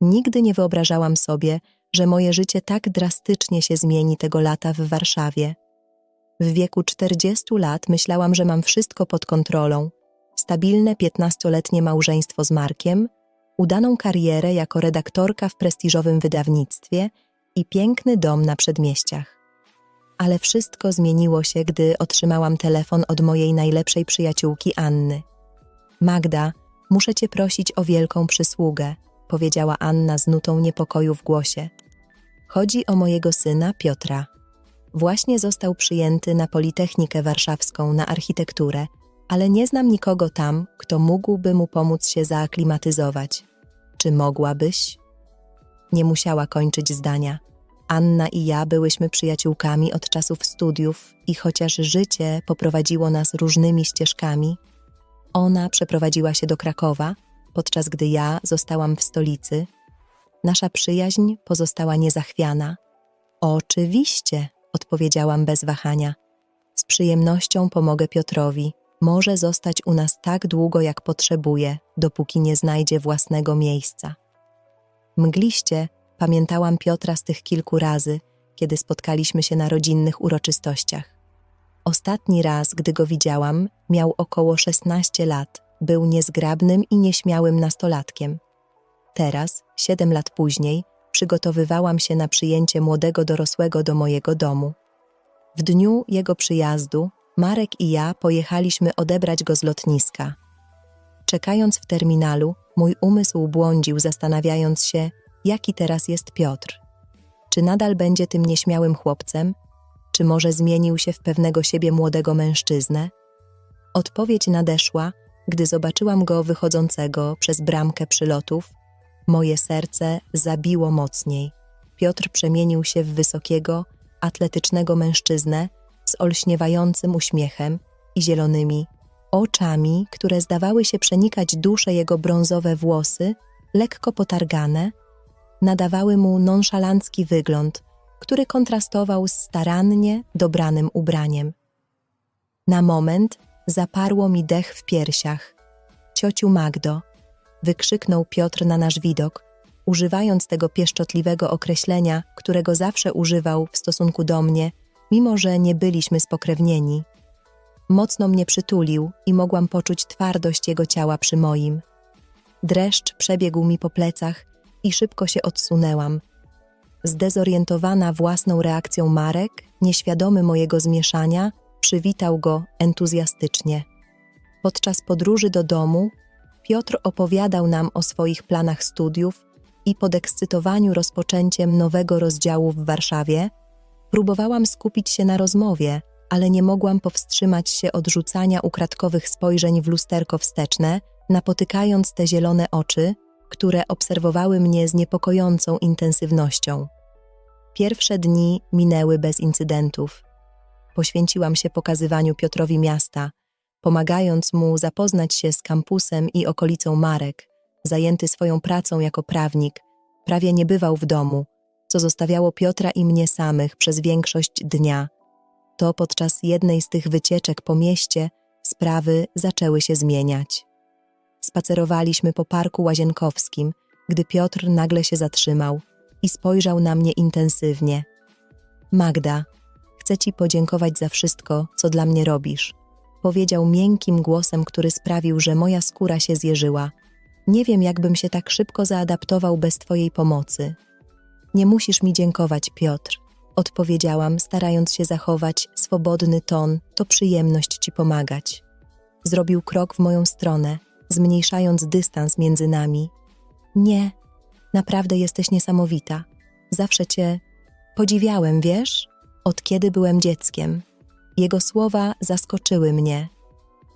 Nigdy nie wyobrażałam sobie, że moje życie tak drastycznie się zmieni tego lata w Warszawie. W wieku 40 lat myślałam, że mam wszystko pod kontrolą. Stabilne 15-letnie małżeństwo z Markiem, udaną karierę jako redaktorka w prestiżowym wydawnictwie i piękny dom na przedmieściach. Ale wszystko zmieniło się, gdy otrzymałam telefon od mojej najlepszej przyjaciółki Anny. Magda, muszę cię prosić o wielką przysługę, powiedziała Anna z nutą niepokoju w głosie. Chodzi o mojego syna Piotra. Właśnie został przyjęty na Politechnikę Warszawską na architekturę, ale nie znam nikogo tam, kto mógłby mu pomóc się zaaklimatyzować. Czy mogłabyś? Nie musiała kończyć zdania. Anna i ja byłyśmy przyjaciółkami od czasów studiów i chociaż życie poprowadziło nas różnymi ścieżkami, ona przeprowadziła się do Krakowa, podczas gdy ja zostałam w stolicy. Nasza przyjaźń pozostała niezachwiana. Oczywiście, odpowiedziałam bez wahania. Z przyjemnością pomogę Piotrowi. Może zostać u nas tak długo, jak potrzebuje, dopóki nie znajdzie własnego miejsca. Mgliście pamiętałam Piotra z tych kilku razy, kiedy spotkaliśmy się na rodzinnych uroczystościach. Ostatni raz, gdy go widziałam, miał około 16 lat, był niezgrabnym i nieśmiałym nastolatkiem. Teraz, siedem lat później, przygotowywałam się na przyjęcie młodego dorosłego do mojego domu. W dniu jego przyjazdu Marek i ja pojechaliśmy odebrać go z lotniska. Czekając w terminalu, mój umysł błądził, zastanawiając się, jaki teraz jest Piotr. Czy nadal będzie tym nieśmiałym chłopcem, czy może zmienił się w pewnego siebie młodego mężczyznę? Odpowiedź nadeszła, gdy zobaczyłam go wychodzącego przez bramkę przylotów. Moje serce zabiło mocniej. Piotr przemienił się w wysokiego, atletycznego mężczyznę z olśniewającym uśmiechem i zielonymi oczami, które zdawały się przenikać duszę jego brązowe włosy, lekko potargane, nadawały mu nonszalancki wygląd, który kontrastował z starannie dobranym ubraniem. Na moment zaparło mi dech w piersiach. Ciociu Magdo, wykrzyknął Piotr na nasz widok, używając tego pieszczotliwego określenia, którego zawsze używał w stosunku do mnie, mimo że nie byliśmy spokrewnieni. Mocno mnie przytulił i mogłam poczuć twardość jego ciała przy moim. Dreszcz przebiegł mi po plecach i szybko się odsunęłam. Zdezorientowana własną reakcją Marek, nieświadomy mojego zmieszania, przywitał go entuzjastycznie. Podczas podróży do domu Piotr opowiadał nam o swoich planach studiów i podekscytowaniu rozpoczęciem nowego rozdziału w Warszawie, próbowałam skupić się na rozmowie, ale nie mogłam powstrzymać się od rzucania ukradkowych spojrzeń w lusterko wsteczne, napotykając te zielone oczy, które obserwowały mnie z niepokojącą intensywnością. Pierwsze dni minęły bez incydentów. Poświęciłam się pokazywaniu Piotrowi miasta, pomagając mu zapoznać się z kampusem i okolicą Marek, zajęty swoją pracą jako prawnik, prawie nie bywał w domu, co zostawiało Piotra i mnie samych przez większość dnia. To podczas jednej z tych wycieczek po mieście sprawy zaczęły się zmieniać. Spacerowaliśmy po parku łazienkowskim, gdy Piotr nagle się zatrzymał i spojrzał na mnie intensywnie. Magda, chcę ci podziękować za wszystko, co dla mnie robisz. Powiedział miękkim głosem, który sprawił, że moja skóra się zjeżyła. Nie wiem, jakbym się tak szybko zaadaptował bez twojej pomocy. Nie musisz mi dziękować, Piotr. Odpowiedziałam, starając się zachować swobodny ton, to przyjemność ci pomagać. Zrobił krok w moją stronę, zmniejszając dystans między nami. Nie, naprawdę jesteś niesamowita. Zawsze cię podziwiałem, wiesz? Od kiedy byłem dzieckiem. Jego słowa zaskoczyły mnie.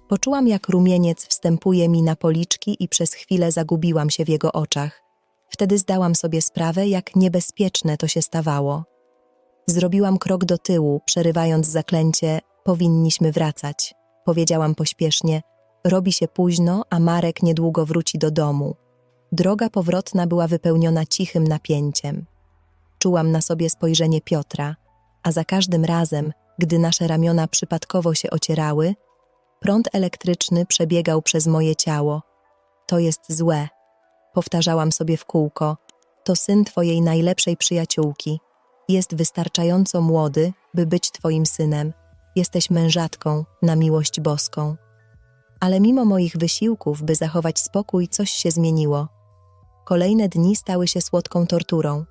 Poczułam, jak rumieniec wstępuje mi na policzki i przez chwilę zagubiłam się w jego oczach. Wtedy zdałam sobie sprawę, jak niebezpieczne to się stawało. Zrobiłam krok do tyłu, przerywając zaklęcie: Powinniśmy wracać. Powiedziałam pośpiesznie: Robi się późno, a Marek niedługo wróci do domu. Droga powrotna była wypełniona cichym napięciem. Czułam na sobie spojrzenie Piotra, a za każdym razem, gdy nasze ramiona przypadkowo się ocierały, prąd elektryczny przebiegał przez moje ciało. To jest złe, powtarzałam sobie w kółko, To syn twojej najlepszej przyjaciółki. Jest wystarczająco młody, by być twoim synem. Jesteś mężatką na miłość boską. Ale mimo moich wysiłków, by zachować spokój, coś się zmieniło. Kolejne dni stały się słodką torturą.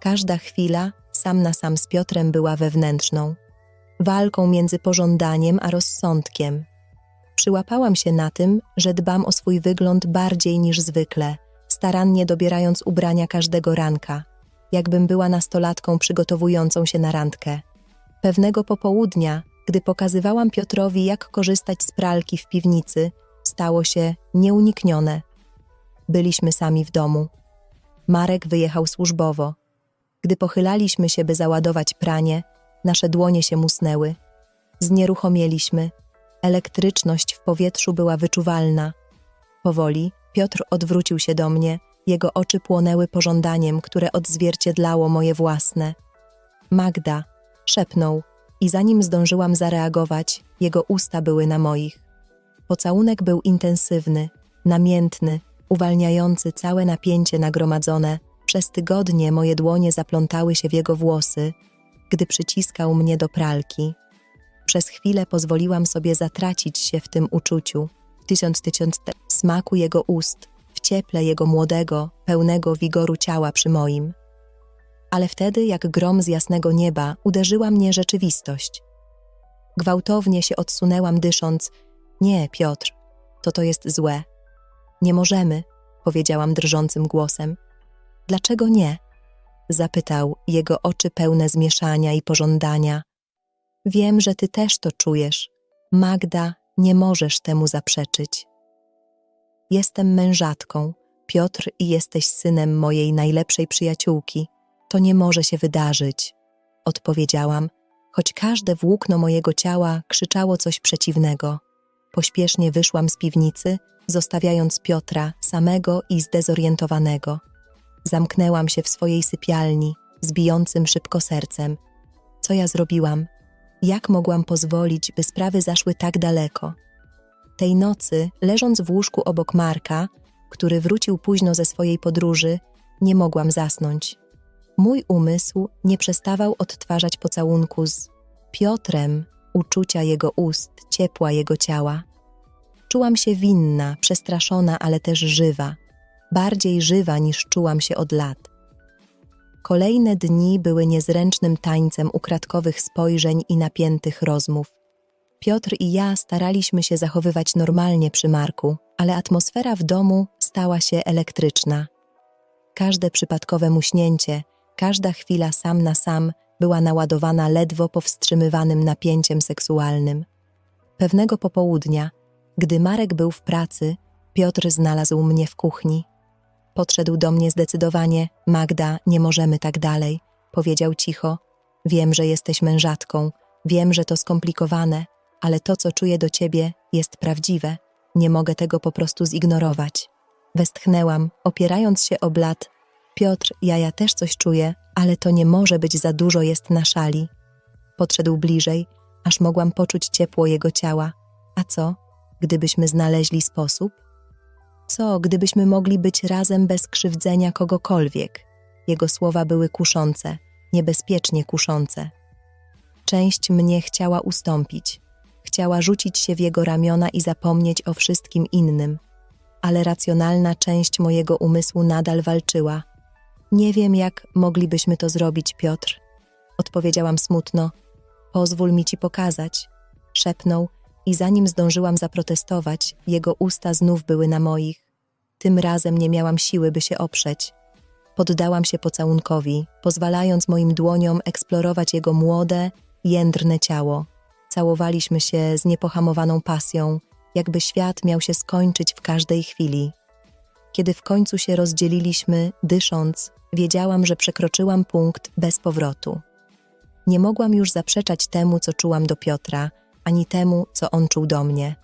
Każda chwila, sam na sam z Piotrem, była wewnętrzną. Walką między pożądaniem a rozsądkiem. Przyłapałam się na tym, że dbam o swój wygląd bardziej niż zwykle, starannie dobierając ubrania każdego ranka, jakbym była nastolatką przygotowującą się na randkę. Pewnego popołudnia, gdy pokazywałam Piotrowi, jak korzystać z pralki w piwnicy, stało się nieuniknione. Byliśmy sami w domu. Marek wyjechał służbowo. Gdy pochylaliśmy się, by załadować pranie, nasze dłonie się musnęły. Znieruchomieliśmy. Elektryczność w powietrzu była wyczuwalna. Powoli Piotr odwrócił się do mnie. Jego oczy płonęły pożądaniem, które odzwierciedlało moje własne. Magda, szepnął, i zanim zdążyłam zareagować, jego usta były na moich. Pocałunek był intensywny, namiętny, uwalniający całe napięcie nagromadzone. Przez tygodnie moje dłonie zaplątały się w jego włosy, gdy przyciskał mnie do pralki. Przez chwilę pozwoliłam sobie zatracić się w tym uczuciu, tysiąc tysiąc smaku jego ust, w cieple jego młodego, pełnego wigoru ciała przy moim. Ale wtedy, jak grom z jasnego nieba, uderzyła mnie rzeczywistość. Gwałtownie się odsunęłam, dysząc: Nie, Piotr, to to jest złe. Nie możemy, powiedziałam drżącym głosem. Dlaczego nie? Zapytał, jego oczy pełne zmieszania i pożądania. Wiem, że ty też to czujesz. Magda, nie możesz temu zaprzeczyć. Jestem mężatką, Piotr, i jesteś synem mojej najlepszej przyjaciółki. To nie może się wydarzyć, odpowiedziałam, choć każde włókno mojego ciała krzyczało coś przeciwnego. Pośpiesznie wyszłam z piwnicy, zostawiając Piotra samego i zdezorientowanego. Zamknęłam się w swojej sypialni, z bijącym szybko sercem. Co ja zrobiłam? Jak mogłam pozwolić, by sprawy zaszły tak daleko? Tej nocy, leżąc w łóżku obok Marka, który wrócił późno ze swojej podróży, nie mogłam zasnąć. Mój umysł nie przestawał odtwarzać pocałunku z Piotrem, uczucia jego ust, ciepła jego ciała. Czułam się winna, przestraszona, ale też żywa, bardziej żywa niż czułam się od lat. Kolejne dni były niezręcznym tańcem ukradkowych spojrzeń i napiętych rozmów. Piotr i ja staraliśmy się zachowywać normalnie przy Marku, ale atmosfera w domu stała się elektryczna. Każde przypadkowe muśnięcie, każda chwila sam na sam była naładowana ledwo powstrzymywanym napięciem seksualnym. Pewnego popołudnia, gdy Marek był w pracy, Piotr znalazł mnie w kuchni. Podszedł do mnie zdecydowanie: Magda, nie możemy tak dalej, powiedział cicho. Wiem, że jesteś mężatką, wiem, że to skomplikowane, ale to, co czuję do ciebie, jest prawdziwe. Nie mogę tego po prostu zignorować. Westchnęłam, opierając się o blat. Piotr, ja ja też coś czuję, ale to nie może być za dużo jest na szali. Podszedł bliżej, aż mogłam poczuć ciepło jego ciała. A co, gdybyśmy znaleźli sposób? Co, gdybyśmy mogli być razem bez krzywdzenia kogokolwiek? Jego słowa były kuszące, niebezpiecznie kuszące. Część mnie chciała ustąpić. Chciała rzucić się w jego ramiona i zapomnieć o wszystkim innym, ale racjonalna część mojego umysłu nadal walczyła. Nie wiem, jak moglibyśmy to zrobić, Piotr. Odpowiedziałam smutno. Pozwól mi ci pokazać. Szepnął i zanim zdążyłam zaprotestować, jego usta znów były na moich. Tym razem nie miałam siły, by się oprzeć. Poddałam się pocałunkowi, pozwalając moim dłoniom eksplorować jego młode, jędrne ciało. Całowaliśmy się z niepohamowaną pasją, jakby świat miał się skończyć w każdej chwili. Kiedy w końcu się rozdzieliliśmy, dysząc, wiedziałam, że przekroczyłam punkt bez powrotu. Nie mogłam już zaprzeczać temu, co czułam do Piotra, ani temu, co on czuł do mnie,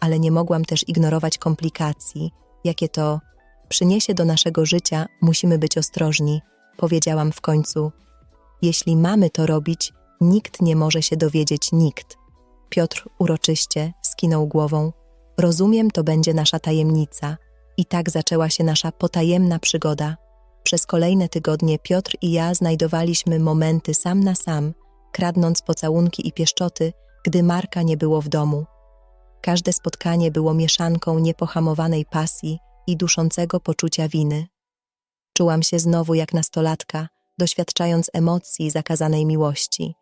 ale nie mogłam też ignorować komplikacji, jakie to przyniesie do naszego życia, musimy być ostrożni, powiedziałam w końcu. Jeśli mamy to robić, nikt nie może się dowiedzieć, nikt. Piotr uroczyście skinął głową. Rozumiem, to będzie nasza tajemnica. I tak zaczęła się nasza potajemna przygoda. Przez kolejne tygodnie Piotr i ja znajdowaliśmy momenty sam na sam, kradnąc pocałunki i pieszczoty, gdy Marka nie było w domu. Każde spotkanie było mieszanką niepohamowanej pasji i duszącego poczucia winy. Czułam się znowu jak nastolatka, doświadczając emocji zakazanej miłości,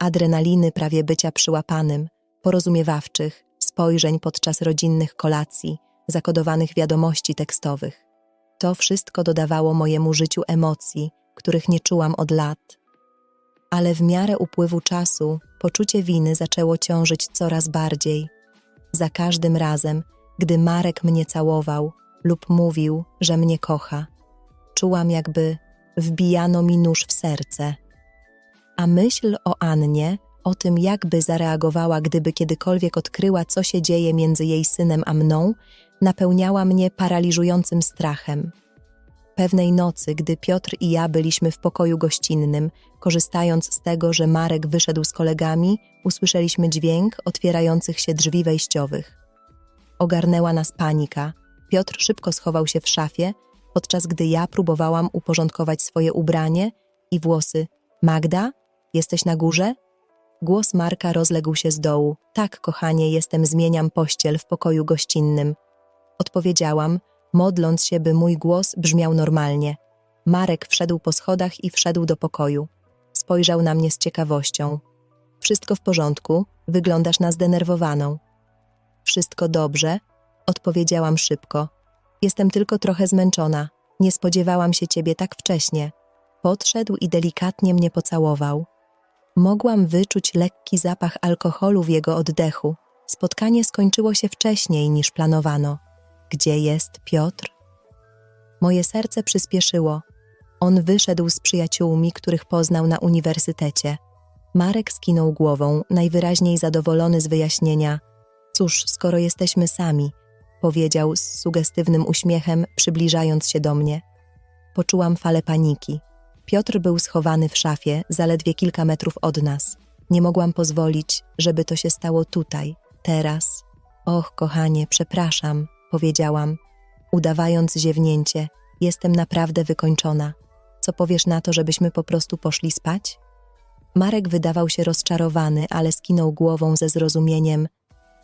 adrenaliny prawie bycia przyłapanym, porozumiewawczych, spojrzeń podczas rodzinnych kolacji, zakodowanych wiadomości tekstowych. To wszystko dodawało mojemu życiu emocji, których nie czułam od lat. Ale w miarę upływu czasu poczucie winy zaczęło ciążyć coraz bardziej. Za każdym razem, gdy Marek mnie całował lub mówił, że mnie kocha, czułam jakby wbijano mi nóż w serce. A myśl o Annie, o tym, jakby zareagowała, gdyby kiedykolwiek odkryła, co się dzieje między jej synem a mną, napełniała mnie paraliżującym strachem. Pewnej nocy, gdy Piotr i ja byliśmy w pokoju gościnnym, korzystając z tego, że Marek wyszedł z kolegami, usłyszeliśmy dźwięk otwierających się drzwi wejściowych. Ogarnęła nas panika. Piotr szybko schował się w szafie, podczas gdy ja próbowałam uporządkować swoje ubranie i włosy. Magda, jesteś na górze? Głos Marka rozległ się z dołu. Tak, kochanie, jestem, zmieniam pościel w pokoju gościnnym. Odpowiedziałam, modląc się, by mój głos brzmiał normalnie. Marek wszedł po schodach i wszedł do pokoju. Spojrzał na mnie z ciekawością. Wszystko w porządku, wyglądasz na zdenerwowaną. Wszystko dobrze, odpowiedziałam szybko. Jestem tylko trochę zmęczona. Nie spodziewałam się ciebie tak wcześnie. Podszedł i delikatnie mnie pocałował. Mogłam wyczuć lekki zapach alkoholu w jego oddechu. Spotkanie skończyło się wcześniej niż planowano. Gdzie jest Piotr? Moje serce przyspieszyło. On wyszedł z przyjaciółmi, których poznał na uniwersytecie. Marek skinął głową, najwyraźniej zadowolony z wyjaśnienia. Cóż, skoro jesteśmy sami, powiedział z sugestywnym uśmiechem, przybliżając się do mnie. Poczułam falę paniki. Piotr był schowany w szafie, zaledwie kilka metrów od nas. Nie mogłam pozwolić, żeby to się stało tutaj, teraz. Och, kochanie, przepraszam, powiedziałam, udawając ziewnięcie. Jestem naprawdę wykończona. Co powiesz na to, żebyśmy po prostu poszli spać? Marek wydawał się rozczarowany, ale skinął głową ze zrozumieniem.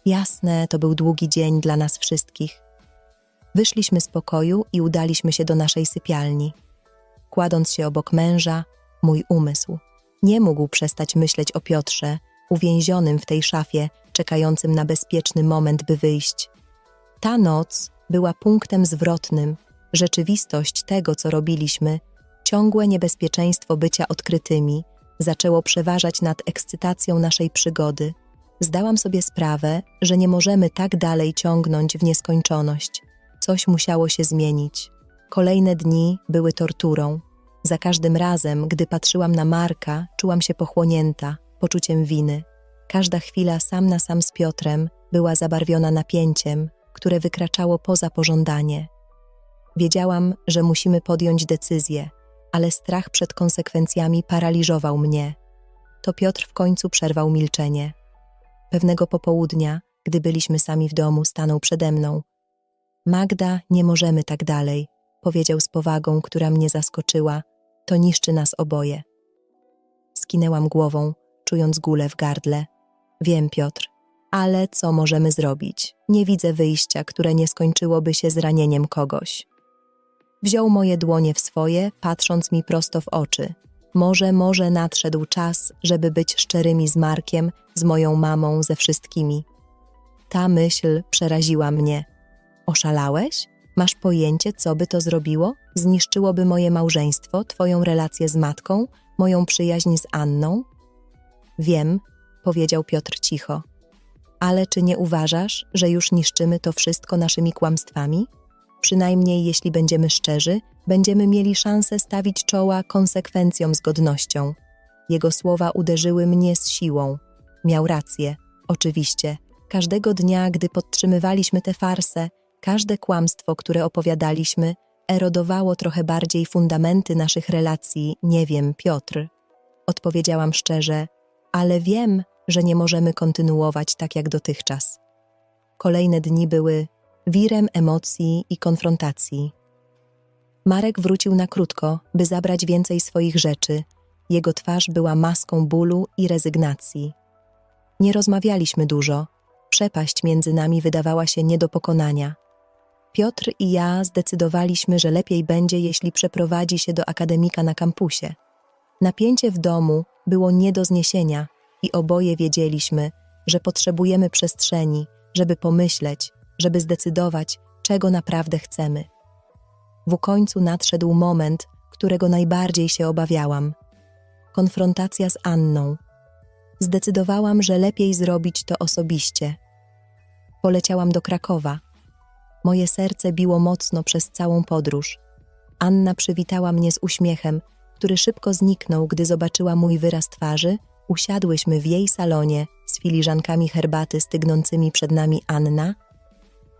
Jasne, to był długi dzień dla nas wszystkich. Wyszliśmy z pokoju i udaliśmy się do naszej sypialni. Kładąc się obok męża, mój umysł nie mógł przestać myśleć o Piotrze, uwięzionym w tej szafie, czekającym na bezpieczny moment, by wyjść. Ta noc była punktem zwrotnym. Rzeczywistość tego, co robiliśmy, ciągłe niebezpieczeństwo bycia odkrytymi, zaczęło przeważać nad ekscytacją naszej przygody. Zdałam sobie sprawę, że nie możemy tak dalej ciągnąć w nieskończoność. Coś musiało się zmienić. Kolejne dni były torturą. Za każdym razem, gdy patrzyłam na Marka, czułam się pochłonięta, poczuciem winy. Każda chwila sam na sam z Piotrem była zabarwiona napięciem, które wykraczało poza pożądanie. Wiedziałam, że musimy podjąć decyzję, ale strach przed konsekwencjami paraliżował mnie. To Piotr w końcu przerwał milczenie. Pewnego popołudnia, gdy byliśmy sami w domu, stanął przede mną. Magda, nie możemy tak dalej, powiedział z powagą, która mnie zaskoczyła. To niszczy nas oboje. Skinęłam głową, czując gulę w gardle. Wiem, Piotr, ale co możemy zrobić? Nie widzę wyjścia, które nie skończyłoby się zranieniem kogoś. Wziął moje dłonie w swoje, patrząc mi prosto w oczy. Może, może nadszedł czas, żeby być szczerymi z Markiem, z moją mamą, ze wszystkimi. Ta myśl przeraziła mnie. Oszalałeś? Masz pojęcie, co by to zrobiło? Zniszczyłoby moje małżeństwo, twoją relację z matką, moją przyjaźń z Anną? Wiem, powiedział Piotr cicho. Ale czy nie uważasz, że już niszczymy to wszystko naszymi kłamstwami? Przynajmniej jeśli będziemy szczerzy, będziemy mieli szansę stawić czoła konsekwencjom z godnością. Jego słowa uderzyły mnie z siłą. Miał rację, oczywiście. Każdego dnia, gdy podtrzymywaliśmy tę farsę, każde kłamstwo, które opowiadaliśmy, erodowało trochę bardziej fundamenty naszych relacji, nie wiem, Piotr. Odpowiedziałam szczerze, ale wiem, że nie możemy kontynuować tak jak dotychczas. Kolejne dni były wirem emocji i konfrontacji. Marek wrócił na krótko, by zabrać więcej swoich rzeczy. Jego twarz była maską bólu i rezygnacji. Nie rozmawialiśmy dużo. Przepaść między nami wydawała się nie do pokonania. Piotr i ja zdecydowaliśmy, że lepiej będzie, jeśli przeprowadzi się do akademika na kampusie. Napięcie w domu było nie do zniesienia i oboje wiedzieliśmy, że potrzebujemy przestrzeni, żeby pomyśleć, żeby zdecydować, czego naprawdę chcemy. W końcu nadszedł moment, którego najbardziej się obawiałam. Konfrontacja z Anną. Zdecydowałam, że lepiej zrobić to osobiście. Poleciałam do Krakowa. Moje serce biło mocno przez całą podróż. Anna przywitała mnie z uśmiechem, który szybko zniknął, gdy zobaczyła mój wyraz twarzy. Usiadłyśmy w jej salonie z filiżankami herbaty stygnącymi przed nami Anna.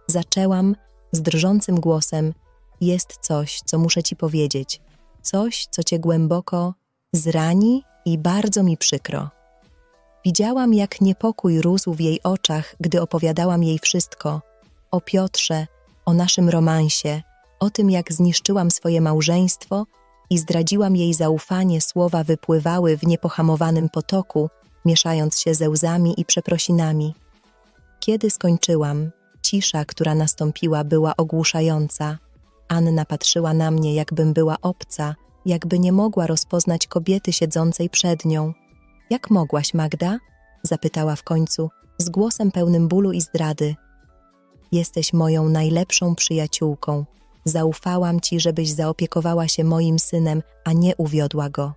Zaczęłam z drżącym głosem: Jest coś, co muszę ci powiedzieć. Coś, co cię głęboko zrani i bardzo mi przykro. Widziałam, jak niepokój rósł w jej oczach, gdy opowiadałam jej wszystko o Piotrze, o naszym romansie, o tym, jak zniszczyłam swoje małżeństwo i zdradziłam jej zaufanie, słowa wypływały w niepohamowanym potoku, mieszając się ze łzami i przeprosinami. Kiedy skończyłam, cisza, która nastąpiła, była ogłuszająca. Anna patrzyła na mnie, jakbym była obca, jakby nie mogła rozpoznać kobiety siedzącej przed nią. Jak mogłaś, Magda? zapytała w końcu, z głosem pełnym bólu i zdrady. Jesteś moją najlepszą przyjaciółką. Zaufałam ci, żebyś zaopiekowała się moim synem, a nie uwiodła go.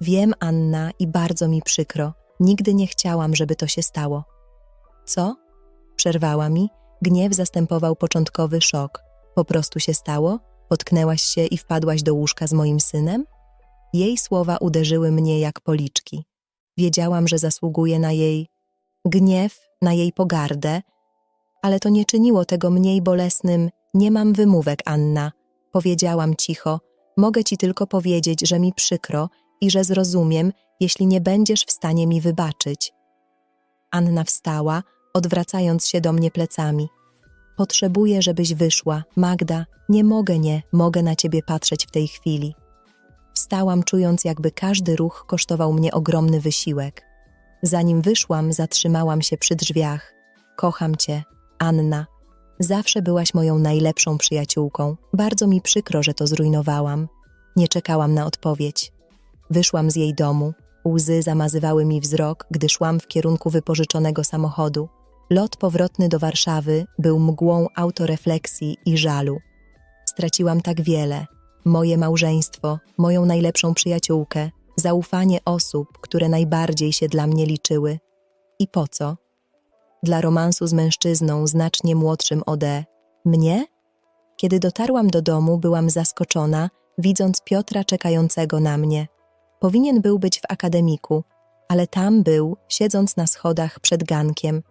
Wiem, Anna, i bardzo mi przykro. Nigdy nie chciałam, żeby to się stało. Co? Przerwała mi. Gniew zastępował początkowy szok. Po prostu się stało? Potknęłaś się i wpadłaś do łóżka z moim synem? Jej słowa uderzyły mnie jak policzki. Wiedziałam, że zasługuję na jej gniew, na jej pogardę, ale to nie czyniło tego mniej bolesnym. Nie mam wymówek, Anna. Powiedziałam cicho. Mogę ci tylko powiedzieć, że mi przykro i że zrozumiem, jeśli nie będziesz w stanie mi wybaczyć. Anna wstała, odwracając się do mnie plecami. Potrzebuję, żebyś wyszła. Magda, nie mogę, nie, mogę na ciebie patrzeć w tej chwili. Wstałam, czując, jakby każdy ruch kosztował mnie ogromny wysiłek. Zanim wyszłam, zatrzymałam się przy drzwiach. Kocham cię, Anna. Zawsze byłaś moją najlepszą przyjaciółką. Bardzo mi przykro, że to zrujnowałam. Nie czekałam na odpowiedź. Wyszłam z jej domu. Łzy zamazywały mi wzrok, gdy szłam w kierunku wypożyczonego samochodu. Lot powrotny do Warszawy był mgłą autorefleksji i żalu. Straciłam tak wiele: moje małżeństwo, moją najlepszą przyjaciółkę, zaufanie osób, które najbardziej się dla mnie liczyły. I po co? Dla romansu z mężczyzną znacznie młodszym ode mnie? Kiedy dotarłam do domu, byłam zaskoczona, widząc Piotra czekającego na mnie. Powinien był być w akademiku, ale tam był, siedząc na schodach przed gankiem.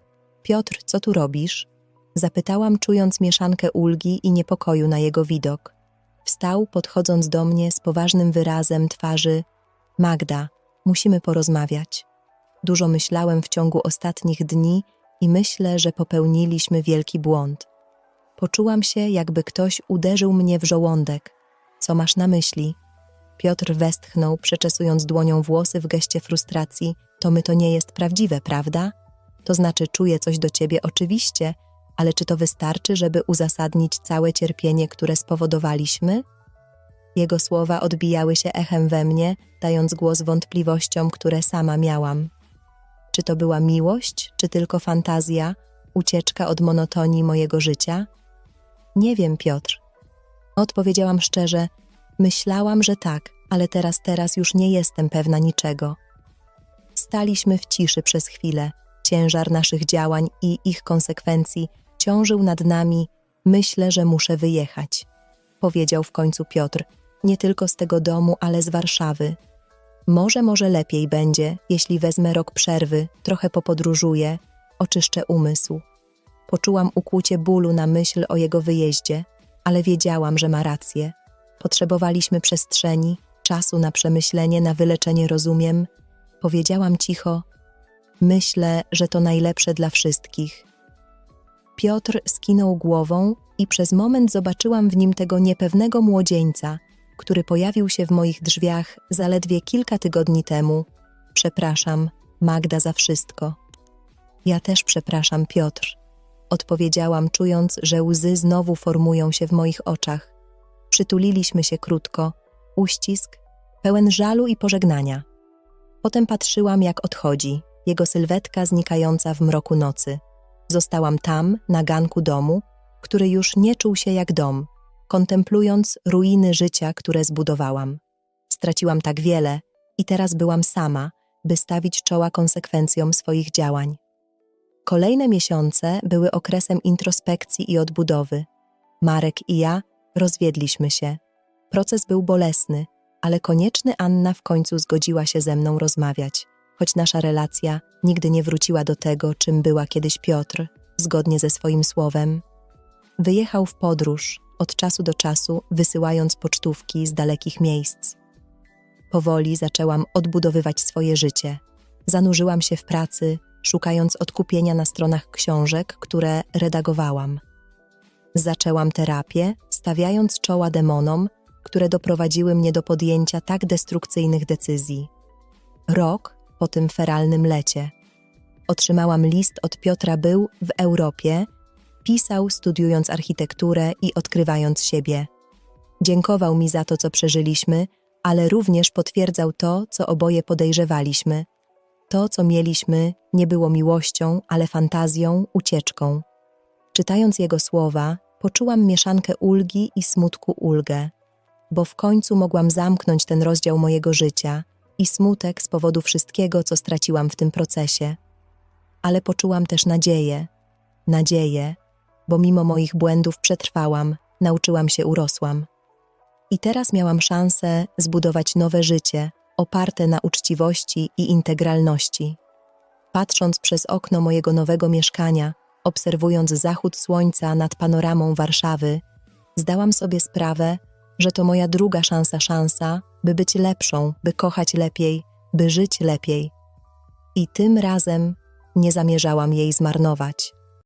Piotr, co tu robisz? Zapytałam, czując mieszankę ulgi i niepokoju na jego widok. Wstał, podchodząc do mnie z poważnym wyrazem twarzy: Magda, musimy porozmawiać. Dużo myślałem w ciągu ostatnich dni i myślę, że popełniliśmy wielki błąd. Poczułam się, jakby ktoś uderzył mnie w żołądek. Co masz na myśli? Piotr westchnął, przeczesując dłonią włosy w geście frustracji. To my to nie jest prawdziwe, prawda? To znaczy, czuję coś do ciebie oczywiście, ale czy to wystarczy, żeby uzasadnić całe cierpienie, które spowodowaliśmy? Jego słowa odbijały się echem we mnie, dając głos wątpliwościom, które sama miałam. Czy to była miłość, czy tylko fantazja, ucieczka od monotonii mojego życia? Nie wiem, Piotr. Odpowiedziałam szczerze, myślałam, że tak, ale teraz, teraz już nie jestem pewna niczego. Staliśmy w ciszy przez chwilę. Ciężar naszych działań i ich konsekwencji ciążył nad nami. Myślę, że muszę wyjechać. Powiedział w końcu Piotr, nie tylko z tego domu, ale z Warszawy. Może, może lepiej będzie, jeśli wezmę rok przerwy, trochę popodróżuję, oczyszczę umysł. Poczułam ukłucie bólu na myśl o jego wyjeździe, ale wiedziałam, że ma rację. Potrzebowaliśmy przestrzeni, czasu na przemyślenie, na wyleczenie, rozumiem. Powiedziałam cicho: Myślę, że to najlepsze dla wszystkich. Piotr skinął głową i przez moment zobaczyłam w nim tego niepewnego młodzieńca, który pojawił się w moich drzwiach zaledwie kilka tygodni temu. Przepraszam, Magda, za wszystko. Ja też przepraszam, Piotr. Odpowiedziałam, czując, że łzy znowu formują się w moich oczach. Przytuliliśmy się krótko, uścisk, pełen żalu i pożegnania. Potem patrzyłam, jak odchodzi, jego sylwetka znikająca w mroku nocy. Zostałam tam, na ganku domu, który już nie czuł się jak dom, kontemplując ruiny życia, które zbudowałam. Straciłam tak wiele i teraz byłam sama, by stawić czoła konsekwencjom swoich działań. Kolejne miesiące były okresem introspekcji i odbudowy. Marek i ja rozwiedliśmy się. Proces był bolesny, ale konieczny Anna w końcu zgodziła się ze mną rozmawiać, choć nasza relacja nigdy nie wróciła do tego, czym była kiedyś Piotr, zgodnie ze swoim słowem. Wyjechał w podróż, od czasu do czasu wysyłając pocztówki z dalekich miejsc. Powoli zaczęłam odbudowywać swoje życie. Zanurzyłam się w pracy, szukając odkupienia na stronach książek, które redagowałam. Zaczęłam terapię, stawiając czoła demonom, które doprowadziły mnie do podjęcia tak destrukcyjnych decyzji. Rok po tym feralnym lecie otrzymałam list od Piotra Był w Europie, pisał studiując architekturę i odkrywając siebie. Dziękował mi za to, co przeżyliśmy, ale również potwierdzał to, co oboje podejrzewaliśmy. To, co mieliśmy, nie było miłością, ale fantazją, ucieczką. Czytając jego słowa, poczułam mieszankę ulgi i smutku ulgę, bo w końcu mogłam zamknąć ten rozdział mojego życia i smutek z powodu wszystkiego, co straciłam w tym procesie. Ale poczułam też nadzieję, nadzieję, bo mimo moich błędów przetrwałam, nauczyłam się, urosłam. I teraz miałam szansę zbudować nowe życie, oparte na uczciwości i integralności. Patrząc przez okno mojego nowego mieszkania, obserwując zachód słońca nad panoramą Warszawy, zdałam sobie sprawę, że to moja druga szansa szansa, by być lepszą, by kochać lepiej, by żyć lepiej. I tym razem nie zamierzałam jej zmarnować.